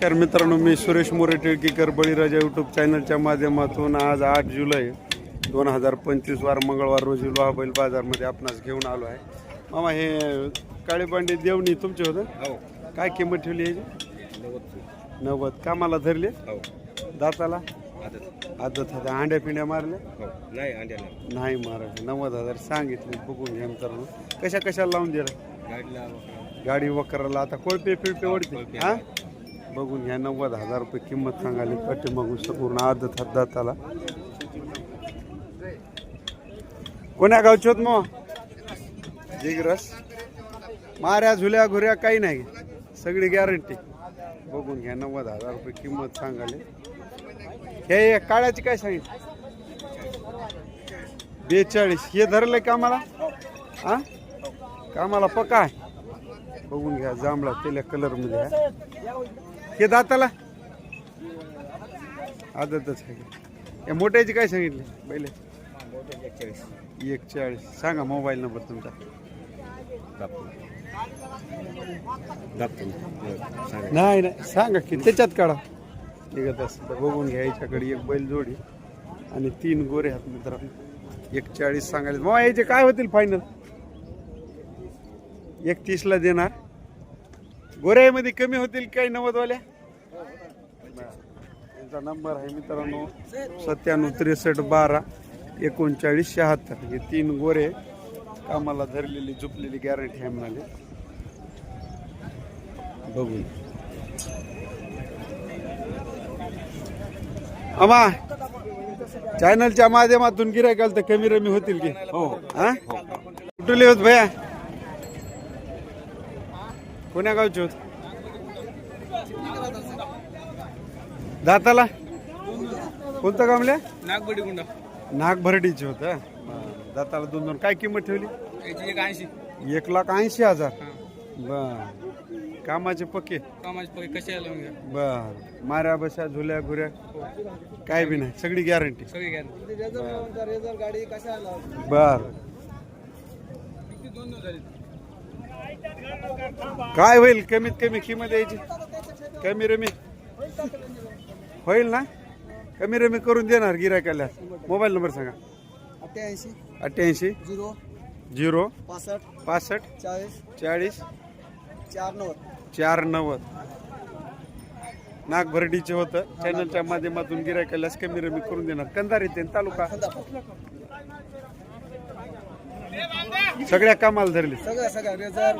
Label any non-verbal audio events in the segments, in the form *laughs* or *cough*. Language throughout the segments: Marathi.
नमस्कार मित्रांनो मी सुरेश मोरे टिळकीकर बळीराजा यूट्यूब चॅनलच्या माध्यमातून आज आठ जुलै दोन हजार पंचवीस वार मंगळवार रोजी लोहा बैल बाजारमध्ये आपणास घेऊन आलो आहे. मामा हे काळे बांडे देवणी तुमचे होतं? हो. काय किंमत ठेवली याची? नव्वद कामाला धरले? हो. दाताला? आदत. होत्या. अंड्या पिंड्या मारल्या? हो. नाही मारायचे. नव्वद हजार सांगितले. बघून घ्या मित्रांनो. कशा कशाला लावून दिलं? गाडी वकराला आता कोळपे पिळपे ओढते. हा? बघून घ्या नव्वद हजार रुपये किंमत सांगाली पट्टे मागून संपूर्ण आदत हात दाताला. कोण्या गावचे होत मग जिगरस. माऱ्या झुल्या घुऱ्या काही नाही. सगळी गॅरंटी बघून घ्या नव्वद हजार रुपये किंमत सांगाले हे काळ्याची काय सांगितली? बेचाळीस. हे धरलंय कामाला? हा कामाला पक्का आहे बघून घ्या जांभळा तेल्या कलरमध्ये हे दाताला? आदतच आहे. या मोठ्याची काय सांगितले? पहिले? एकचाळीस. एक चाळीस सांगा मोबाईल नंबर तुमचा. नाही नाही. सांगा की त्याच्यात काढा. निघत असं बघून घ्या याच्याकडे एक बैल जोडी आणि तीन गोरे आहेत मित्रांनो. एक चाळीस सांगायला मग याचे काय होतील फायनल एक तीसला देणार. गोऱ्यामध्ये कमी होतील काही नव्वदवाल्या यांचा नंबर आहे मित्रांनो सत्त्याण्णव त्रेसष्ट बारा एकोणचाळीस शहात्तर. हे तीन गोरे कामाला धरलेली झुपलेली गॅरंटी आहे म्हणाले. बघून. आमा चॅनलच्या माध्यमातून गिरायकाल तर कमी रमी होतील की? हो. हा? कुठले होत भया? कोण्या गावचे होत? दाताला? कोणतं कामल्या नागबडी गुंडा नागभरडीचे होत दाताला दोन दोन. काय किंमत ठेवली? एक ऐंशी. एक लाख ऐंशी हजार. बर. कामाचे पक्के? कामाचे पैसे कसे घ्या बर. माऱ्या बशा झुल्या घुऱ्या काय बी नाही. सगळी गॅरंटी सगळी कशा बर. काय होईल? कमीत कमी किंमत यायची कमी रमी. होईल ना? कमी रमी करून देणार गिरायकाला. मोबाईल नंबर सांगा. अठ्ठ्याऐंशी. अठ्ठ्याऐंशी. झिरो. झिरो. पासष्ट. पासष्ट. चाळीस. चाळीस. चार नव्वद. चार नव्वद. नागभरडीचे होतं. चॅनलच्या माध्यमातून गिरायकालाच कमी रमी करून देणार. कंधार येते तालुका? सगळ्या कामाला धरले. सगळं सगळं. रेझर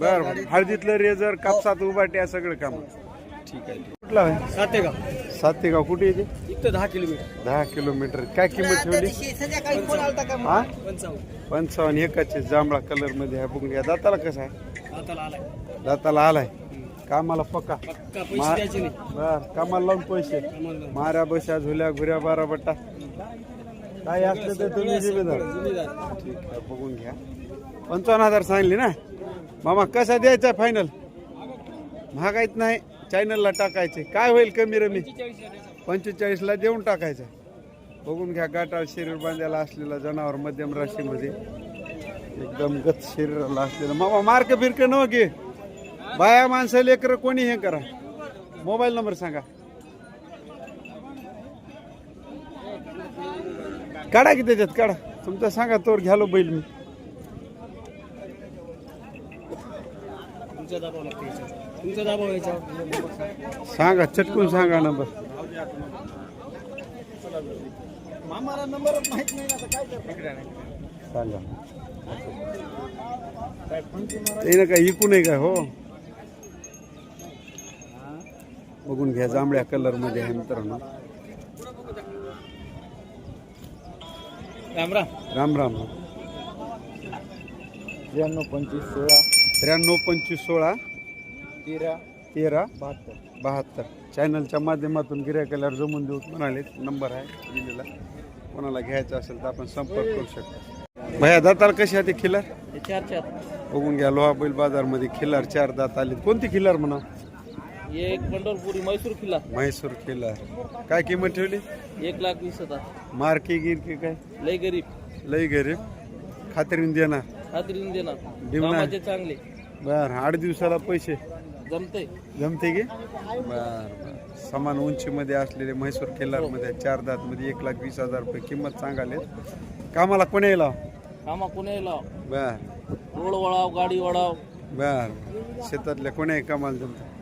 बर हळदीतलं रेजर कापसात उभाट्या सगळं काम. ठीक आहे. कुठला आहे? सातेगाव. सातेगाव. कुठे येते इथं दहा किलोमीटर. दहा किलोमीटर. काय किंमत ठेवली? हा? पंचावन्न. एकाचे जांभळा कलरमध्ये आहे. बघून घ्या. दाताला कसं आहे? दाताला आलाय. कामाला पक्का. मा- बर. कामाला लावून पैसे. माऱ्या बशा झुल्या घुऱ्या बारा बट्टा काय असलं तर तुम्ही जिम्मेदार. जुनीदार. ठीक आहे बघून घ्या. पंचावन्न हजार सांगली ना? मामा कसा द्यायचा फायनल महागाईत नाही चॅनलला टाकायचे. काय होईल कमी रमी? पंचेचाळीसला देऊन टाकायचं. बघून घ्या गाठाळ शरीर बांधायला असलेला जनावर मध्यम राशीमध्ये. एकदम गत शरीराला असलेलं. मामा मार्क बिरक न घे. बाया माणसं लेकर कोणी हे करा. मोबाईल नंबर सांगा. काढा की त्याच्यात काढा. तुमचा सांगा तोर घ्यालो बैल मी. सांगा चटकून सांगा नंबर? सांगा. ते ना काय काय हो? बघून घ्या जांभळ्या कलरमध्ये आहे मित्रांनो. राम राम. राम राम. त्र्याण्णव पंचवीस सोळा. त्र्याण्णव पंचवीस सोळा. तेरा. तेरा. बहात्तर. बहात्तर. चॅनलच्या माध्यमातून गिरायकाला जमून देऊ म्हणाले नंबर आहे दिलेला. कोणाला घ्यायचा असेल तर आपण संपर्क करू शकतो. भया दाताला कशी आहे ते खिलार? हे चार चार. बघून घ्या लोहा बैल बाजारमध्ये खिलार चार दात आले कोणती खिलार म्हणा? एक पंढरपुरी मैसूर किल्ला. म्हैसूर खिलार काय किंमत ठेवली? एक लाख वीस हजार. मार्की गिरकी काय? लय गरीब. लई गरीब. खात्रीने देणार. खात्रीने देणार. देऊ ना. कामाचे चांगले. बर आठ दिवसाला पैसे. जमते जमते की? बर बर. समान उंचीमध्ये असलेले म्हैसूर केलारमध्ये चार दातमध्ये एक लाख वीस हजार रुपये किंमत सांगाले कामाला कोणी येईल कामा कुणी लाव बर. रोड वळाव गाडी वळाव. बर शेतातल्या कोणी कामाला जमतं?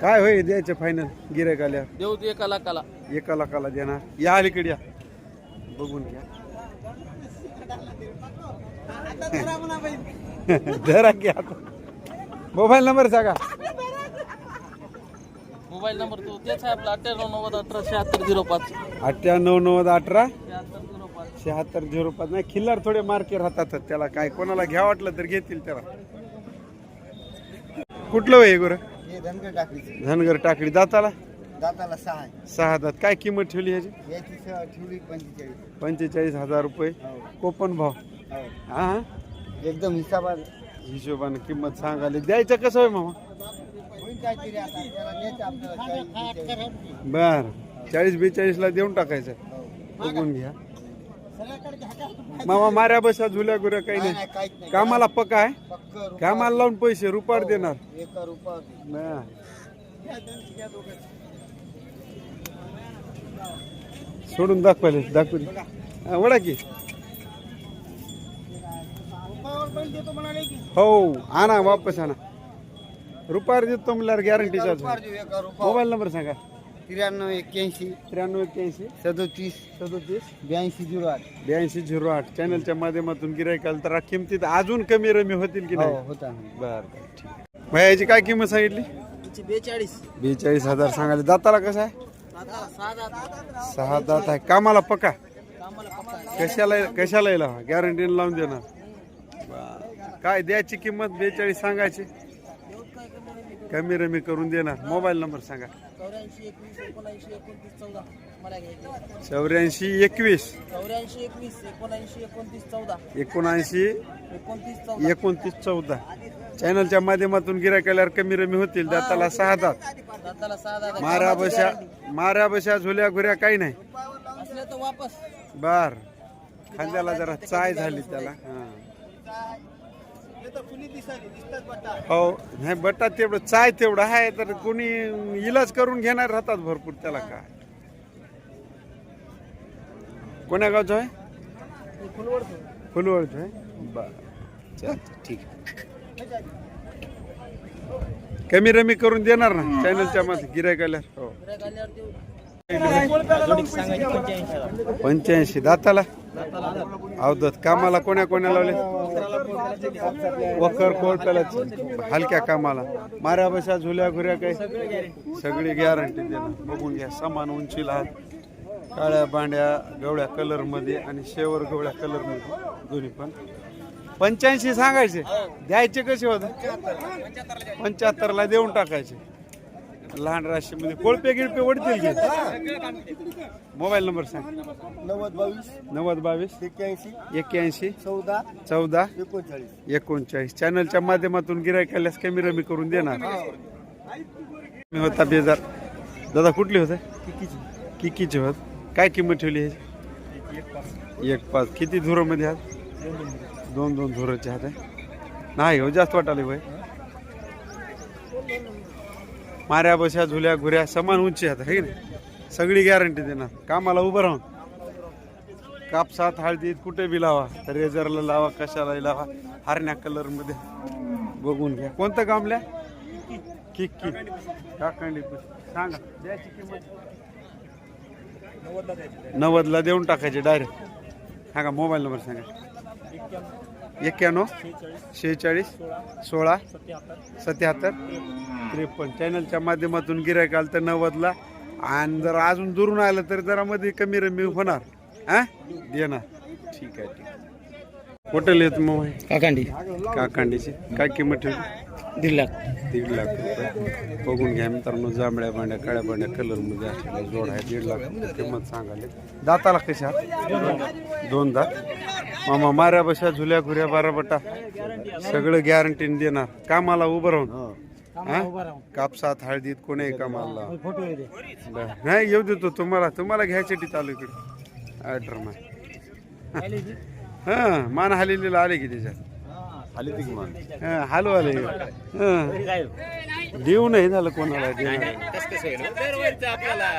काय होईल द्यायचं फायनल गिरायक आल्यावर देऊ दे एका लाखाला. एका लाखाला देणार. या अलीकडे या. बघून घ्या. *laughs* जरा घ्या. मोबाईल नंबर सांगा. मोबाईल नंबर तू तेच आहे आपला अठ्ठ्याण्णव नव्वद अठरा शहात्तर झिरो पाच. अठ्ठ्याण्णव नव्वद अठरा? शहात्तर झिरो पाच. शहात्तर झिरो पाच. नाही खिल्लार थोडे मार्के राहतात. त्याला काय कोणाला घ्या वाटलं तर घेतील त्याला. कुठलं वय गुरु? हे धनगर टाकली धनगर टाकडी दाताला? दाताला सहा आहे. सहा दात. काय किंमत ठेवली ह्याची? याची सहा ठेवली पंचेचाळीस. पंचेचाळीस हजार रुपये. कोपन भाव. हो. हा हा? एकदम हिसाबात हिशोबाने किंमत सांगाली द्यायचं कसं होय मामा? होईल काहीतरी आता. त्याला न्यायचं आपल्याला चाळीस, बेचाळीस. बर. चाळीस बेचाळीस ला देऊन टाकायचं. हो. बघून घ्या. मामा माऱ्या बसा झुल्या गुऱ्या काही नाही, काहीच. कामाला पक्का आहे? पक्क कामाला लावून पैसे रुपार देणार. एका रुपया बर. सोडून दाखवायला दाखवू दे. हा, वडा की. हो आणा वापस आणा. रुपार देतो म्हणल्यावर गॅरंटीचा एका रुपया मोबाईल नंबर सांगा. त्र्याण्णव एक्क्याऐंशी. त्र्याण्णव एक्क्याऐंशी. सदोतीस. सदोतीस. ब्याऐंशी झिरो आठ. ब्याऐंशी झिरो आठ. चॅनलच्या माध्यमातून गिरायकाल तर किमतीत अजून कमी रमी होतील की हो नाही होता. बर बर ठीक भयाची काय किंमत सांगितली? बेचाळीस. बेचाळीस हजार सांगायला. दाताला कसं आहे? सहा दात. आहे. कामाला पका कशाला कशाला येईल गॅरंटीने लावून देणार. काय द्यायची किंमत? बेचाळीस सांगायची. कमी रमी करून देणार. मोबाईल नंबर सांगा. चौऱ्याऐंशी एकवीस एकोणऐंशी एकोणतीस चौदा. मला घ्यायचे चौऱ्याऐंशी एकवीस. चौऱ्याऐंशी एकवीस एकोणऐंशी एकोणतीस चौदा. एकोणऐंशी एकोणतीस चौदा. एकोणतीस चौदा. चॅनलच्या माध्यमातून गिरायक आल्यावर कमी रमी होतील. दाताला सहा दात. दाताला सहा दादा माऱ्या बशा माऱ्या बशा झुल्या घुऱ्या काही नाही. तर वापस. बर. खांद्याला जरा चाय झाली त्याला. हा. हो नाही बटा तेवढं चाय तेवढं आहे तर कोणी इलाज करून घेणार राहतात भरपूर त्याला काय. कोण्या गावचं आहे? फुलवडचं आहे. बर ठीक आहे. कमी रमी करून देणार ना चॅनलच्या मध्ये गिरायक आल्यावर. हो. पंच्याऐंशी दाताला. अवधत कामाला कोण्या कोण्या लावले? वखर कोर्टाला हलक्या कामाला. माऱ्या बशा झुल्या घुऱ्या काही सगळी गॅरंटी देणार. बघून घ्या. समान उंचीला आहेत काळ्या बांड्या गवळ्या कलरमध्ये आणि शेवर गवळ्या कलरमध्ये दोन्ही पण. पंच्याऐंशी सांगायचे. द्यायचे कसे होते? पंच्याहत्तर ला देऊन टाकायचे. लहान राशीमध्ये कोळपे गिळपे ओढतील की? मोबाईल नंबर सांग. नव्वद बावीस नव्वद बावीस एक्क्याऐंशी एक्क्याऐंशी चौदा चौदा एकोणचाळीस. एकोणचाळीस. चॅनलच्या माध्यमातून गिरायक आल्यास कमी रमी करून देणार मी होता बेजार. दादा कुठली होते? किकीचे. होत. काय किंमत ठेवली ह्याची? एक पाच. किती धुरामध्ये आहात? दोन दोन धुराचे हात आहे नाही हो जास्त वाटाले वय माऱ्या बशा झुल्या घुऱ्या समान उंची आहेत हे नाही? सगळी गॅरंटी देणार. कामाला उभं राहून. कापसात हळदीत कुठे बी लावा. रेझरला लावा कशालाही लावा. हरण्या कलरमध्ये बघून घ्या. कोणतं कामल्या किक्की. काकांडी सांगा. द्यायची किंमत? नव्वदला देऊन टाकायचे डायरेक्ट सांगा मोबाईल नंबर सांगा. एक्क्याण्णव शेहेचाळीस सोळा सत्याहत्तर. त्रेपन्न. चॅनलच्या माध्यमातून गिरायक आलं तर नव्वदला. आणि जर अजून दुरून आलं तर जरा मध्ये कमी रमी होणार. हा? देणार. ठीक आहे ठीक आहे. कुठे येत मग? काकांडी. काकांडीची. काय किंमत ठेवली? दीड लाख. दीड लाख रुपये. बघून घ्या मित्रांनो जांभळ्या भांड्या काळ्या भांड्या कलरमध्ये असलेला जोड आहे दीड लाख रुपये किंमत सांगाले दाताला कशा दोन दात. मामा माऱ्या बशा झुल्या घुऱ्या बारा बटा. सगळं गॅरंटीने देणार. कामाला उभं राहून. हा? कापसात हळदीत कोणी कामाला. बरं. नाही येऊ देतो तुम्हाला तुम्हाला घ्यायसाठी चालू इकडे ऑर्डर मा. हा मान हालेलेला आले की त्याच्यात. हा, हालू आले. हा. देऊ नाही झालं कोणाला. आपल्याला.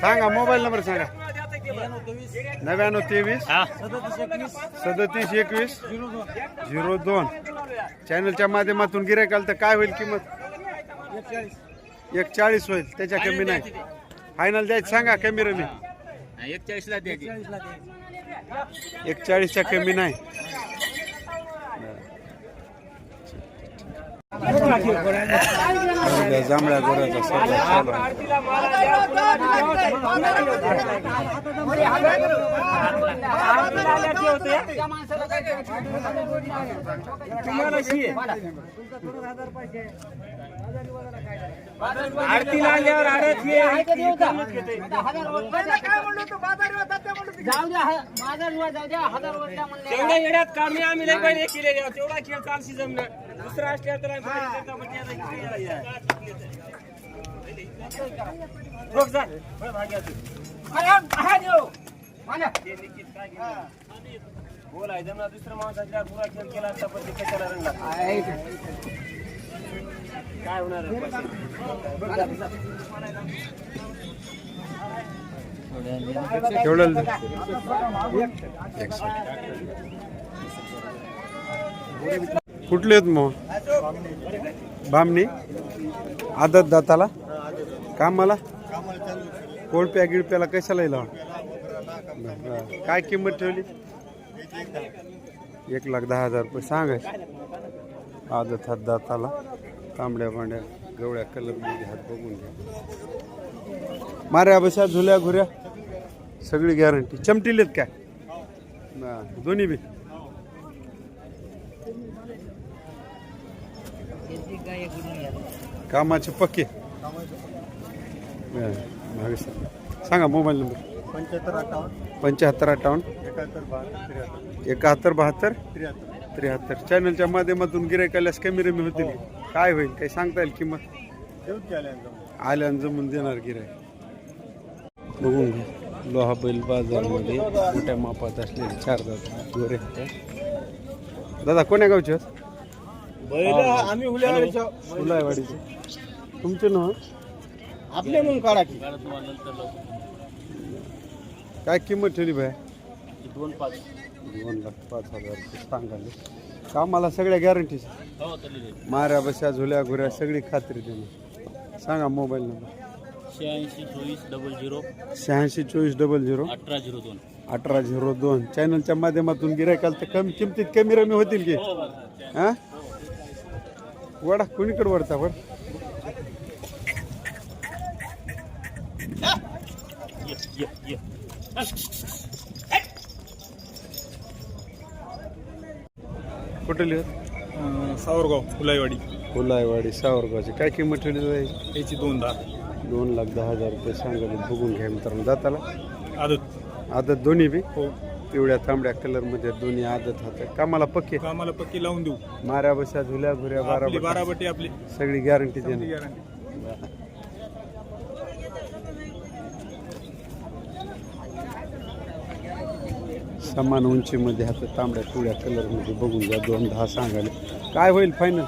सांगा मोबाईल नंबर सांगा. नव्याण्णव तेवीस सदतीस एकवीस झिरो दोन. चॅनलच्या माध्यमातून गिरायकाल तर काय होईल किंमत? एक चाळीस होईल त्याच्या कमी नाही. फायनल द्यायचं सांगा कमी रमी. एक चाळीसला द्या की. एक चाळीसच्या कमी नाही. त्या जांभळ्या गोऱ्याचा सौदा चालू आहे. आरतीला आल्यावर आडत ये. जाऊ द्या हा- माझा रुपये जाऊ द्या हजार रुपये म्हणले. तेवढ्या येड्यात काढणे आम्ही लय पहिले केले तेवढा खेळ चालशी जमणं दुसरा असल्या तर? रोख जा. बोल जमना दुसरं माणूस असल्यावर पुरा खेळ केला असता पण ते कशाला रंगला काय होणार कुठले आहेत मग? बामणी? आदत दाताला? कामाला? कोळप्या गिळप्याला कशाला येईल काय किंमत ठेवली? एक लाख दहा हजार रुपये. सांगाय आदत हात दाताला. तांबड्या बांड्या गवळ्या कलरमध्ये हात बघून घ्या. माऱ्या बशा झुल्या घुऱ्या. सगळी गॅरंटी चमटीलेत काय? हा, दोन्ही बी. कामाचे पक्के. हा, सांगा. सांगा मोबाईल नंबर. पंच्याहत्तर अठ्ठावन्न. पंच्याहत्तर अठ्ठावन्न. एकाहत्तर बहात्तर त्र्याहत्तर. एकाहत्तर बहात्तर. त्र्याहत्तर. त्र्याहत्तर. चॅनलच्या माध्यमातून गिरायकाल्यास कमी रमी होतील. काय होईल? काही सांगता येईल किंमत? आल्यानं जमून देणार गिराय बघून घ्या. लोहा बैल बाजारमध्ये मोठ्या मापात असलेले चार दादा गोरे. दादा कोण्या गावचे? आम्ही फुलायवाडीचे तुमचे ना आपले म्हणून काढा की. काय किंमत ठेवली बाय? दोन पाच. दोन लाख पाच हजार सांगाले कामाला सगळ्या गॅरंटीच हो माऱ्या बशा झुल्या घुऱ्या सगळी खात्री देणार सांगा मोबाईल नंबर. शहाऐंशी चोवीस डबल झिरो शहाऐंशी चोवीस डबल झिरो अठरा झिरो दोन. अठरा झिरो दोन. चॅनलच्या माध्यमातून गिरायकाल तर कमी किमतीत कमी रमी होतील की? हा वडा कोणीकडे वडता वड? ये ये. कुठे लिहत सावरगाव फुलाईवाडी. फुलायवाडी सावरगावची. काय किंमत ठेवली जाईल याची दोन दहा. दोन लाख दहा हजार रुपये सांगायला बघून घ्या मित्रांनो. जाताला? आदत. आदत दोन्ही बी? हो. पिवळ्या तांबड्या कलरमध्ये दोन्ही आदत होते कामाला पक्के? कामाला पक्की लावून देऊ. माऱ्या बशा झुल्या घुऱ्या बारा आपली बारा बटी आपली. सगळी गॅरंटी देणार. गॅरंटी समान उंचीमध्ये हातात तांबड्या पिवळ्या कलरमध्ये बघून घ्या दोन दहा सांगायला. काय होईल फायनल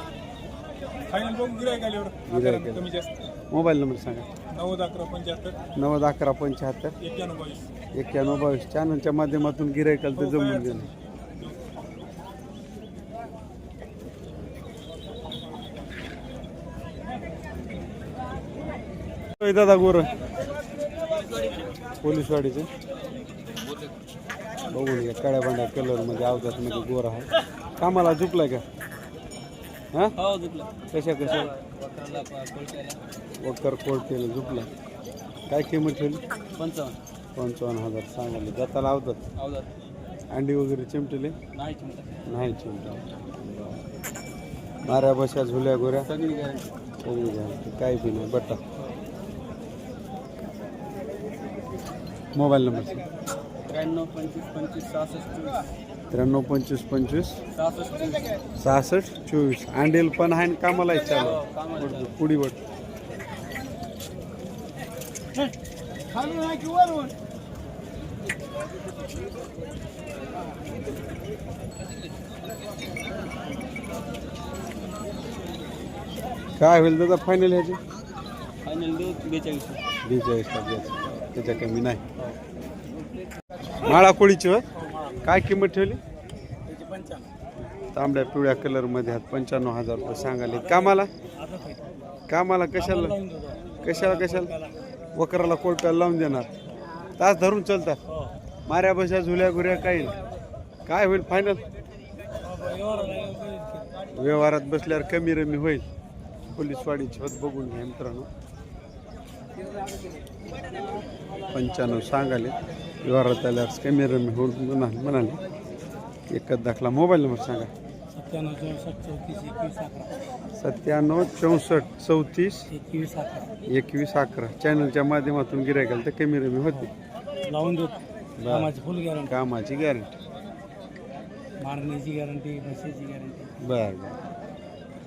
मोबाईल नंबर सांगा. नव्वद अकरा पंच्याहत्तर. नव्वद अकरा पंच्याहत्तर. एक्क्याण्णव बावीस. एक्क्याण्णव बावीस. चॅनलच्या माध्यमातून गिरायकाल तर हो, जमून होय दादा गोर. पोलीसवाडीचे बघून घ्या काळ्या भांड्या कलरमध्ये अवधात मध्ये गोर आहे. कामाला झुकलाय का? हा? हो कशा कशा? वकर कोर्टेला झुकला. काय किंमत ठेवली? पंचावन्न. पंचावन्न हजार सांगाले जाताला अवधात अंडी वगैरे चिमटले? नाही चिमटा माऱ्या बशा झुल्या घोऱ्या सगळी घ्या काय बी नाही. बट्टा मोबाईल नंबर. त्र्याण्णव पंचवीस पंचवीस सहासष्ट चोवीस. त्र्याण्णव पंचवीस पंचवीस. सहासष्ट चोवीस. सहासष्ट चोवीस. अंडेल पण आहे आणि कामाला चालू. पुढी वट खाली नाही की वरून काय होईल दादा फायनल ह्याचे? फायनल देऊ बेचाळीस. बेचाळीस त्याच्या कमी नाही. माळा कोळीची होय काय किंमत ठेवली? तांबड्या पिवळ्या कलरमध्ये आहेत पंच्याण्णव हजार रुपये सांगाले कामाला? कामाला कशाला? कशाला कशाला? वकराला कोळप्याला लावून देणार. तास धरून चालतात. माऱ्या बशा झुल्या घुऱ्या काही. काय होईल फायनल व्यवहारात बसल्यावर कमी रमी होईल. पोलीसवाडीची होत बघून घ्या मित्रांनो. पंच्याण्णव सांगाले. व्यवहारात आल्यावर कमी रमी होऊन म्हणाले म्हणाले. एकच दाखला मोबाईल नंबर सांगा. सत्त्याण्णव चौसष्ट चौतीस सत्त्याण्णव चौसष्ट चौतीस एकवीस अकरा. चॅनलच्या माध्यमातून गिरायकाल तर कमी रमी होते. लावून देत कामाची फुल गॅरंटी कामाची गॅरंटी मारण्याची गॅरंटी बसायची गॅरंटी बरं बरं.